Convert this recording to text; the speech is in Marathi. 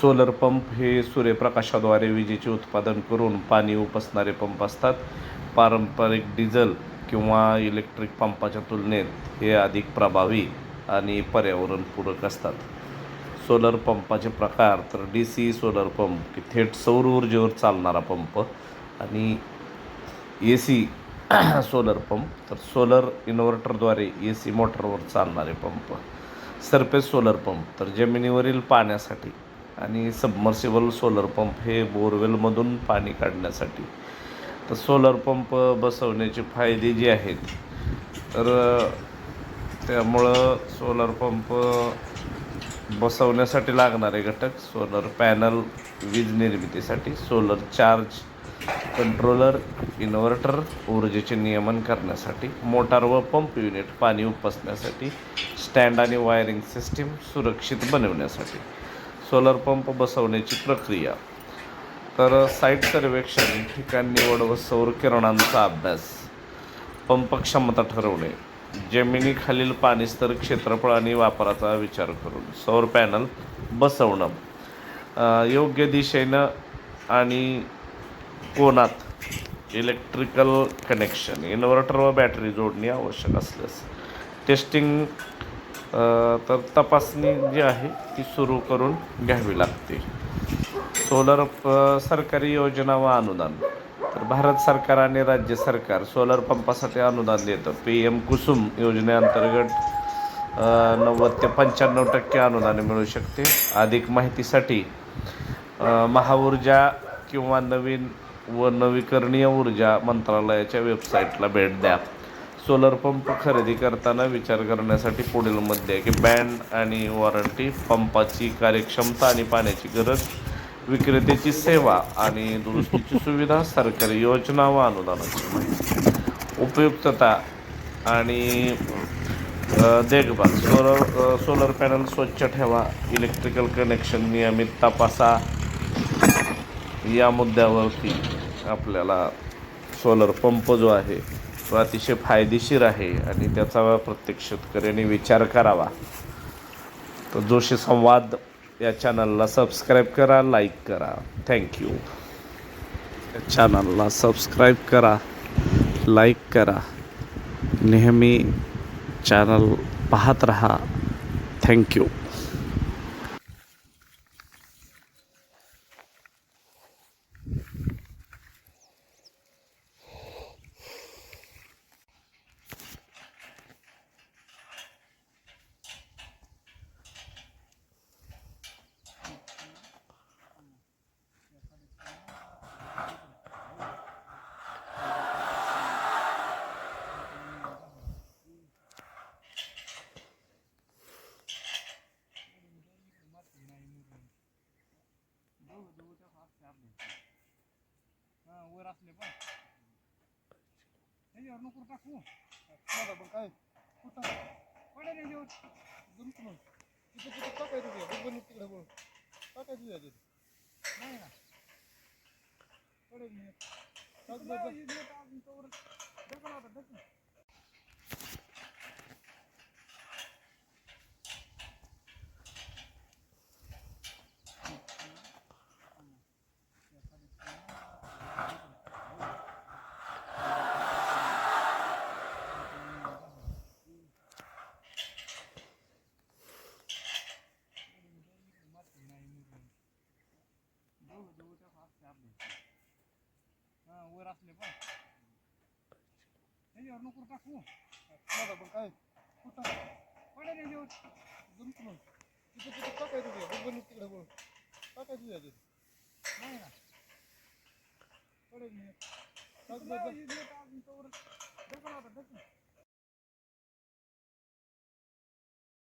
सोलर पंप हे सूर्यप्रकाशाद्वारे विजेचे उत्पादन करून पाणी उपसणारे पंप असतात. पारंपरिक डिझेल किंवा इलेक्ट्रिक पंपाच्या तुलनेत हे अधिक प्रभावी आणि पर्यावरणपूरक असतात. सोलर पंपाचे प्रकार तर डी सी सोलर पंप की थेट सौर ऊर्जेवर चालणारा पंप आणि ए सी सोलर पंप तर सोलर इन्व्हर्टरद्वारे ए सी मोटरवर चालणारे पंप. सरफेस सोलर पंप तर जमिनीवरील पाण्यासाठी आणि सबमर्सिबल सोलर पंप हे बोरवेलमधून पाणी काढण्यासाठी. तर सोलर पंप बसवण्याचे फायदे जे आहेत तर त्यामुळं सोलर पंप बसवण्यासाठी लागणारे घटक सोलर पॅनल वीज निर्मितीसाठी सोलर चार्ज कंट्रोलर इन्व्हर्टर ऊर्जेचे नियमन करण्यासाठी मोटार व पंप युनिट पाणी उपसण्यासाठी स्टँड आणि वायरिंग सिस्टीम सुरक्षित बनवण्यासाठी. सोलर पंप बसवण्याची प्रक्रिया. तर साईट सर्वेक्षण ठिकाण निवड व सौर किरणांचा अभ्यास पंप क्षमता ठरवणे जमिनीखालील पाणीस्तर क्षेत्रफळ आणि वापराचा विचार करून सौर पॅनल बसवणं. योग्य दिशेनं आणि कोणात इलेक्ट्रिकल कनेक्शन इन्व्हर्टर व बॅटरी जोडणी आवश्यक असल्यास टेस्टिंग तर तपासणी जी आहे ती सुरू करून घ्यावी लागते. सोलर प- सरकारी योजना व अनुदान. तर भारत सरकार आणि राज्य सरकार सोलर पंपासाठी अनुदान देतं. पी एम कुसुम योजनेअंतर्गत नव्वद ते पंच्याण्णव टक्के अनुदान मिळू शकते. अधिक माहितीसाठी महाऊर्जा किंवा नवीन व नवीकरणीय ऊर्जा मंत्रालयाच्या वेबसाईटला भेट द्या. सोलर पंप खरेदी करताना विचार करण्यासाठी पुढील मध्ये आहे की बँड आणि वॉरंटी पंपाची कार्यक्षमता आणि पाण्याची गरज विक्रेत्याची सेवा आणि दुरुस्तीची सुविधा सरकारी योजना व अनुदानाची माहिती. उपयुक्तता आणि देखभाल. सोलर सोलर पॅनल स्वच्छ ठेवा इलेक्ट्रिकल कनेक्शन नियमित तपासा. या मुद्द्यावरती आपल्याला सोलर पंप जो आहे तो अतिशय फायदेशीर आहे आणि त्याचा प्रत्येक शेतकऱ्याने विचार करावा. तर जोशी संवाद या चॅनलला सबस्क्राईब करा लाईक करा. थँक्यू या चॅनलला सबस्क्राईब करा लाईक करा. नेहमी चॅनल पाहत रहा. थँक्यू असले पण. त्याच्यावर नको टाकू. पण काय? कुठं? पडेल याच्यावर जमतो मग तिथे तिथे टाकायचं तुझ्या बरोबर तिकडे बोल टाकायचं तुझ्या तिथे नाही ना. पडेल मी टाक बरं. ढकल वर असले पण त्याच्यावर नको टाकू माझा पण काय कुठं पडेल याच्यावर जमतो मग तिथे तिथे टाकायचं तुझ्या बरोबर तिकडे बोल टाकायचं तुझ्या तिथे नाही ना पडेल मी टाक बरं. ढकल आता, ढकल.